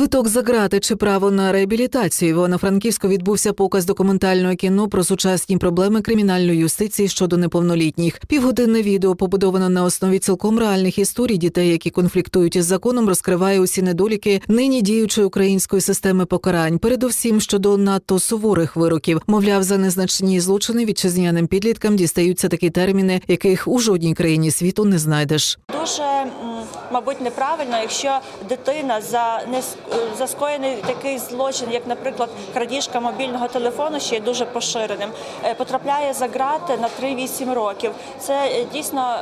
Квиток за грати чи право на реабілітацію. В Івано-Франківську відбувся показ документального кіно про сучасні проблеми кримінальної юстиції щодо неповнолітніх. Півгодинне відео побудовано на основі цілком реальних історій дітей, які конфліктують із законом, розкриває усі недоліки нині діючої української системи покарань. Передусім щодо надто суворих вироків. Мовляв, за незначні злочини вітчизняним підліткам дістаються такі терміни, яких у жодній країні світу не знайдеш. Дуже, мабуть, неправильно, якщо дитина за не за скоєний такий злочин, як, наприклад, крадіжка мобільного телефону, ще є дуже поширеним, е, потрапляє за грати на 3-8 років. Це е, дійсно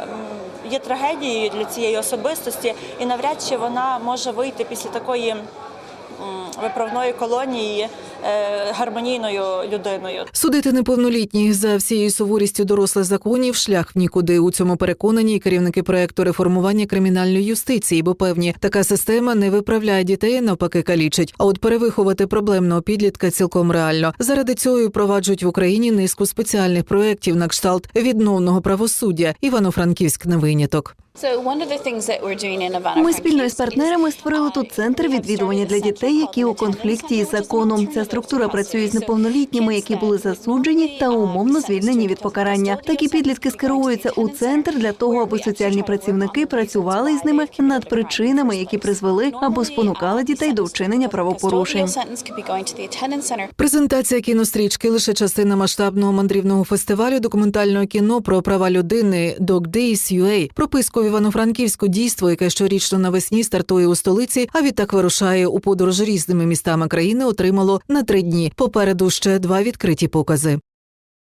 є трагедією для цієї особистості, і навряд чи вона може вийти після такої. Виправної колонії е, гармонійною людиною. Судити неповнолітніх за всією суворістю дорослих законів шлях в нікуди. У цьому переконані і керівники проекту реформування кримінальної юстиції, бо певні така система не виправляє дітей, навпаки калічить. А от перевиховати проблемного підлітка цілком реально. Заради цього і впроваджують в Україні низку спеціальних проєктів на кшталт відновного правосуддя. Івано-Франківськ не виняток. Ми спільно із партнерами створили тут центр відвідування для дітей, які у конфлікті із законом. Ця структура працює з неповнолітніми, які були засуджені та умовно звільнені від покарання. Такі підлітки скеровуються у центр для того, аби соціальні працівники працювали із ними над причинами, які призвели або спонукали дітей до вчинення правопорушень. Презентація кінострічки лише частина масштабного мандрівного фестивалю документального кіно про права людини Dog Days UA. Прописку в Івано-Франківську дійство, яке щорічно навесні стартує у столиці, а відтак вирушає у подорож різними містами країни, отримало на три дні. Попереду ще два відкриті покази.